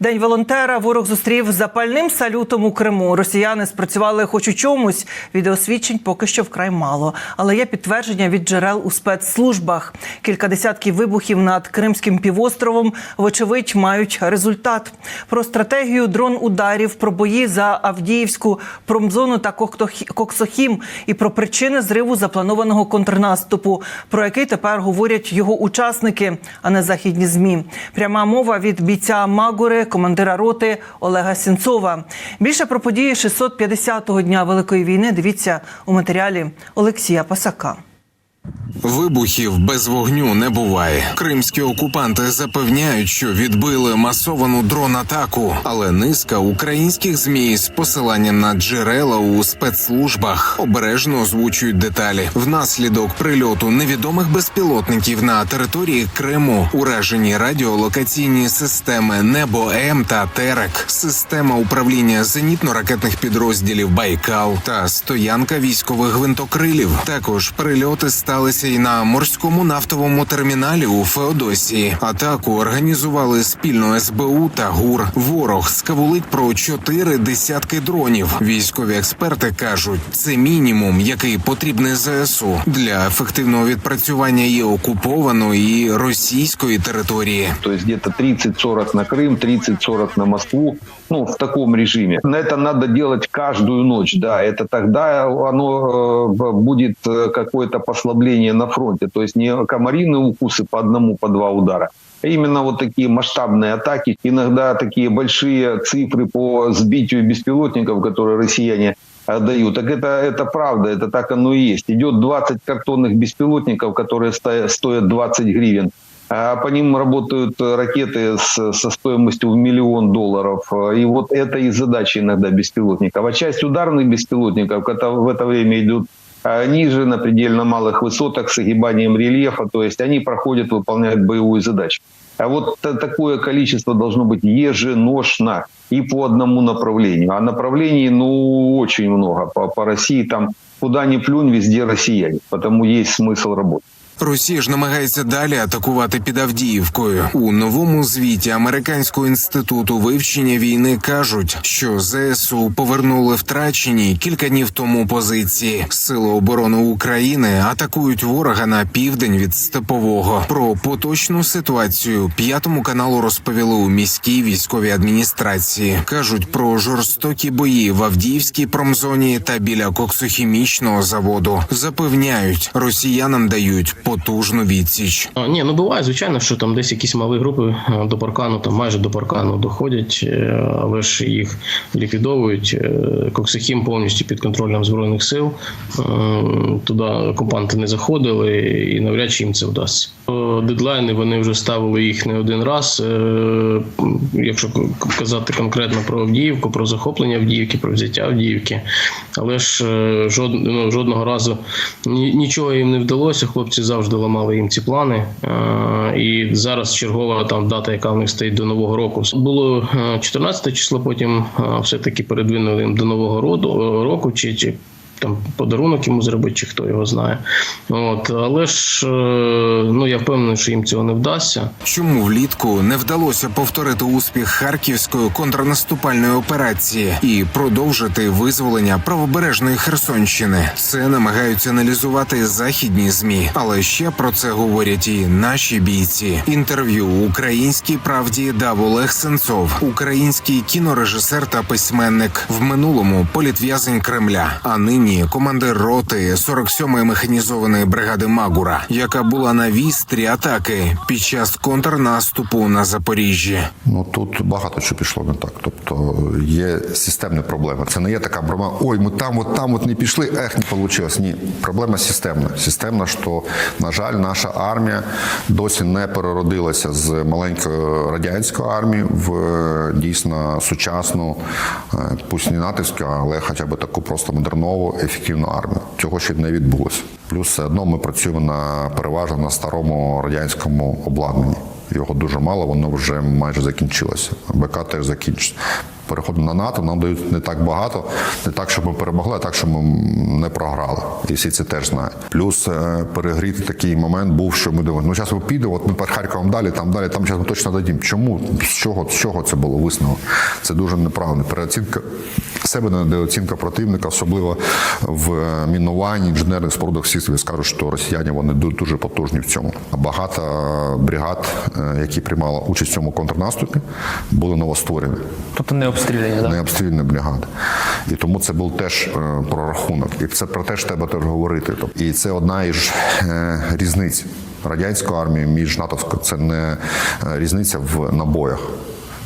День волонтера ворог зустрів запальним салютом у Криму. Росіяни спрацювали хоч у чомусь. Відеосвідчень поки що вкрай мало. Але є підтвердження від джерел у спецслужбах. Кілька десятків вибухів над Кримським півостровом, вочевидь, мають результат. Про стратегію дрон-ударів, про бої за Авдіївську промзону та Коксохім і про причини зриву запланованого контрнаступу, про який тепер говорять його учасники, а не західні змі. Пряма мова від бійця Магури, командира роти Олега Сінцова. Більше про події 650-го дня Великої війни. Дивіться у матеріалі Олексія Пасака. Вибухів без вогню не буває. Кримські окупанти запевняють, що відбили масовану дрон-атаку, але низка українських змі з посиланням на джерела у спецслужбах обережно озвучують деталі. Внаслідок прильоту невідомих безпілотників на території Криму уражені радіолокаційні системи Небо М та Терек, система управління зенітно-ракетних підрозділів Байкал та стоянка військових гвинтокрилів. Також прильоти сталися й на морському нафтовому терміналі у Феодосії. Атаку організували спільно СБУ та ГУР. Ворог скавулить про чотири десятки дронів. Військові експерти кажуть, це мінімум, який потрібний ЗСУ для ефективного відпрацювання і окупованої і російської території. То есть где-то 30-40 на Крым, 30-40 на Москву, ну, в таком режиме. На это надо делать каждую ночь, да, это тогда оно э, б- будет э, какое-то послабление на фронте, то есть не комариные укусы по одному, по два удара, а именно вот такие масштабные атаки, иногда такие большие цифры по сбитию беспилотников, которые россияне э, дают. Так это, это правда, это так оно и есть. Идет 20 картонных беспилотников, которые стоят 20 гривен. А по ним работают ракеты со стоимостью в миллион долларов. И вот это и задача иногда беспилотников. А часть ударных беспилотников это в это время идут ниже, на предельно малых высотах с огибанием рельефа. То есть они проходят, выполняют боевую задачу. А вот та- такое количество должно быть еженошно и по одному направлению. А направлений, ну, очень много. По, по России там куда ни плюнь, везде россияне. Потому есть смысл работать. Росія ж намагається далі атакувати під Авдіївкою. У новому звіті Американського інституту вивчення війни кажуть, що ЗСУ повернули втрачені кілька днів тому позиції. Сили оборони України атакують ворога на південь від степового. Про поточну ситуацію п'ятому каналу розповіли у міській військовій адміністрації. кажуть про жорстокі бої в Авдіївській промзоні та біля коксохімічного заводу. Запевняють, росіянам дають потужну відсіч. Ні, ну буває, звичайно, що там десь якісь малі групи е, до паркану, там майже до паркану доходять, е, але ж їх ліквідовують. Е, Коксихім повністю під контролем збройних сил. Туди окупанти не заходили, і навряд чи їм це вдасться. Дедлайни вони вже ставили їх не один раз. Якщо казати конкретно про Авдіївку, про захоплення Авдіївки, про взяття Авдіївки, але ж ну, жодного разу нічого їм не вдалося. Хлопці завжди ламали їм ці плани. Е, І зараз чергова там дата, яка в них стоїть до нового року. Було е, 14 число, потім е, все-таки передвинули їм до нового роду е, року, чи, чи там подарунок йому зробити, чи хто його знає. От, але ж е, ну я впевнений, що їм цього не вдасться. Чому влітку не вдалося повторити успіх харківської контрнаступальної операції і продовжити визволення правобережної Херсонщини? Це намагаються аналізувати західні змі, але ще про це говорять і наші бійці. Інтерв'ю українській правді дав Олег Сенцов, український кінорежисер та письменник в минулому політв'язень Кремля, а нині командир роти 47-ї механізованої бригади Магура, яка була на вістрі атаки під час контрнаступу на Запоріжжі. Ну тут багато що пішло не так. Тобто є системні проблеми. Це не є така проблема. Ой, ми там, от там от не пішли, ех, не вийшло. Ні, проблема системна. Системна, що на жаль, наша армія досі не переродилася з маленької радянської армії в е, дійсно сучасну, е, пусть не натівську, але хоча б таку просто модернову, ефективну армію. Цього ще не відбулося. Плюс все одно ми працюємо на переважно на старому радянському обладнанні. Його дуже мало, воно вже майже закінчилося. БК теж закінчиться. Переходимо на НАТО, нам дають не так багато, не так, щоб ми перемогли, а так, щоб ми не програли. І всі це теж знають. Плюс е, перегріти такий момент був, що ми думаємо, ну зараз ми підемо, от ми перед Харковом далі, там далі, там зараз ми точно дадім. Чому? З чого, з чого це було висновок? Це дуже неправильно. Переоцінка себе недооцінка противника, особливо в е, мінуванні, інженерних спорудах всі собі скажуть, що росіяни вони дуже потужні в цьому. А багато е, бригад, які приймали участь в цьому контрнаступі, були новостворені Тобто не обстріляні, так? не обстріляні бригади. І тому це був теж е, прорахунок. І це про те ж треба теж говорити. Тобто, І це одна із е, різниць радянської армії між натовською. Це не е, різниця в набоях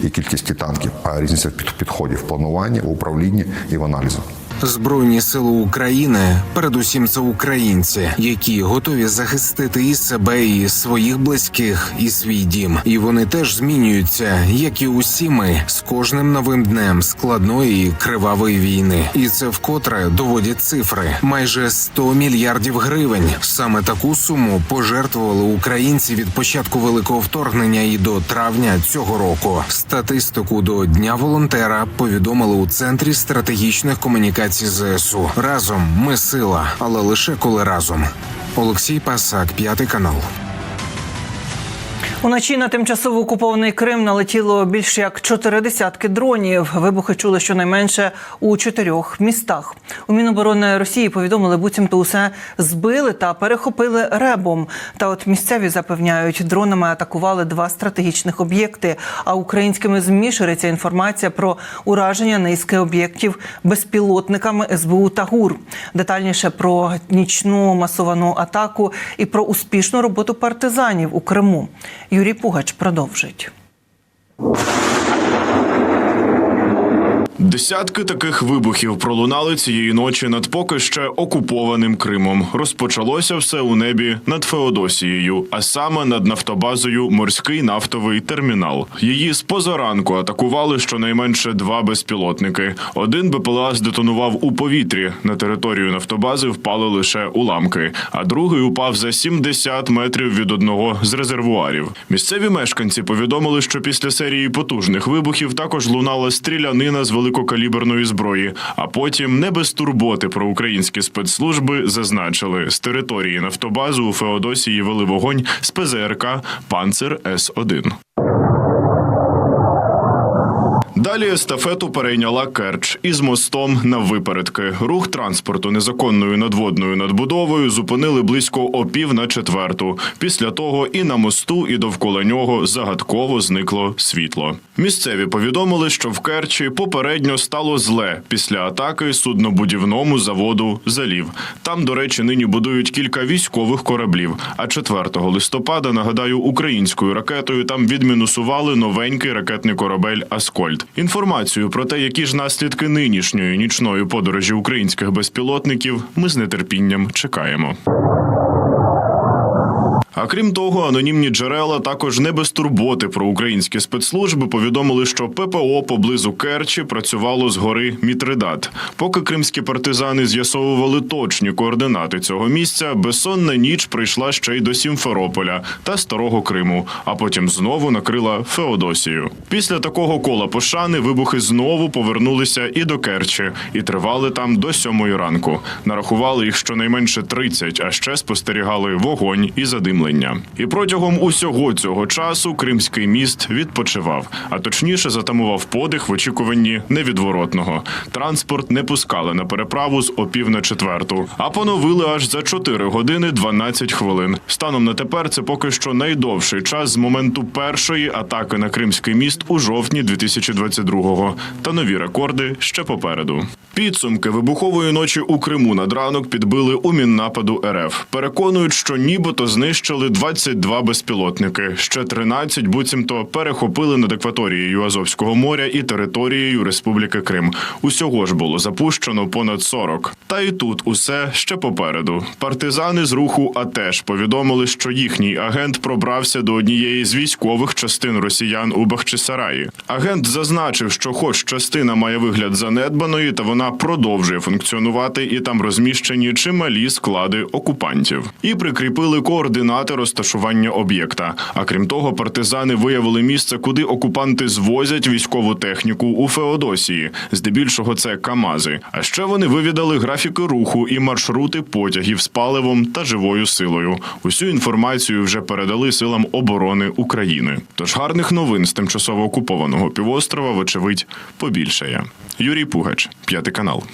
і кількості танків, а різниця в підході в плануванні, в управлінні і в аналізі. Збройні сили України, передусім це українці, які готові захистити і себе, і своїх близьких, і свій дім. І вони теж змінюються, як і усі ми, з кожним новим днем складної і кривавої війни. І це вкотре доводять цифри: майже 100 мільярдів гривень. Саме таку суму пожертвували українці від початку великого вторгнення і до травня цього року. Статистику до Дня волонтера повідомили у центрі стратегічних комунікацій ЗСУ. Разом ми сила, але лише коли разом. Олексій Пасак, п'ятий канал. Уночі на тимчасово окупований Крим налетіло більш як чотири десятки дронів. Вибухи чули щонайменше у чотирьох містах. У Міноборони Росії повідомили, буцімто усе збили та перехопили ребом. Та от місцеві запевняють, дронами атакували два стратегічних об'єкти. А українськими змі шириться інформація про ураження низки об'єктів безпілотниками СБУ та ГУР. Детальніше про нічну масовану атаку і про успішну роботу партизанів у Криму. Юрій Пугач продовжить. Десятки таких вибухів пролунали цієї ночі над поки ще окупованим Кримом. Розпочалося все у небі над Феодосією, а саме над нафтобазою Морський нафтовий термінал. Її з позаранку атакували щонайменше два безпілотники. Один БПЛА здетонував у повітрі. На територію нафтобази впали лише уламки, а другий упав за 70 метрів від одного з резервуарів. Місцеві мешканці повідомили, що після серії потужних вибухів також лунала стрілянина з великокаліберної зброї. А потім, не без турботи про українські спецслужби, зазначили, з території нафтобазу у Феодосії вели вогонь з ПЗРК Панцер С 1 Далі естафету перейняла Керч із мостом на випередки. Рух транспорту незаконною надводною надбудовою зупинили близько о пів на четверту. Після того і на мосту, і довкола нього загадково зникло світло. Місцеві повідомили, що в Керчі попередньо стало зле після атаки суднобудівному заводу Залів. Там, до речі, нині будують кілька військових кораблів. А 4 листопада, нагадаю, українською ракетою там відмінусували новенький ракетний корабель Аскольд. Інформацію про те, які ж наслідки нинішньої нічної подорожі українських безпілотників, ми з нетерпінням чекаємо. А крім того, анонімні джерела також не без турботи про українські спецслужби повідомили, що ППО поблизу Керчі працювало з гори Мітридат. Поки кримські партизани з'ясовували точні координати цього місця, безсонна ніч прийшла ще й до Сімферополя та Старого Криму, а потім знову накрила Феодосію. Після такого кола пошани вибухи знову повернулися і до Керчі, і тривали там до сьомої ранку. Нарахували їх щонайменше 30, а ще спостерігали вогонь і задимлення. І протягом усього цього часу Кримський міст відпочивав, а точніше затамував подих в очікуванні невідворотного. Транспорт не пускали на переправу з опів на четверту, а поновили аж за 4 години 12 хвилин. Станом на тепер це поки що найдовший час з моменту першої атаки на Кримський міст у жовтні 2022-го. Та нові рекорди ще попереду. Підсумки вибухової ночі у Криму над ранок підбили у міннападу РФ. Переконують, що нібито знищили 22 безпілотники. Ще 13 буцімто перехопили над акваторією Азовського моря і територією Республіки Крим. Усього ж було запущено понад 40. Та і тут усе ще попереду. Партизани з руху АТЕШ повідомили, що їхній агент пробрався до однієї з військових частин росіян у Бахчисараї. Агент зазначив, що, хоч частина має вигляд занедбаної, та вона продовжує функціонувати, і там розміщені чималі склади окупантів. І прикріпили координати знати розташування об'єкта. А крім того, партизани виявили місце, куди окупанти звозять військову техніку у Феодосії. Здебільшого це Камази. А ще вони вивідали графіки руху і маршрути потягів з паливом та живою силою. Усю інформацію вже передали силам оборони України. Тож гарних новин з тимчасово окупованого півострова, вочевидь, побільшає. Юрій Пугач, п'ятий канал.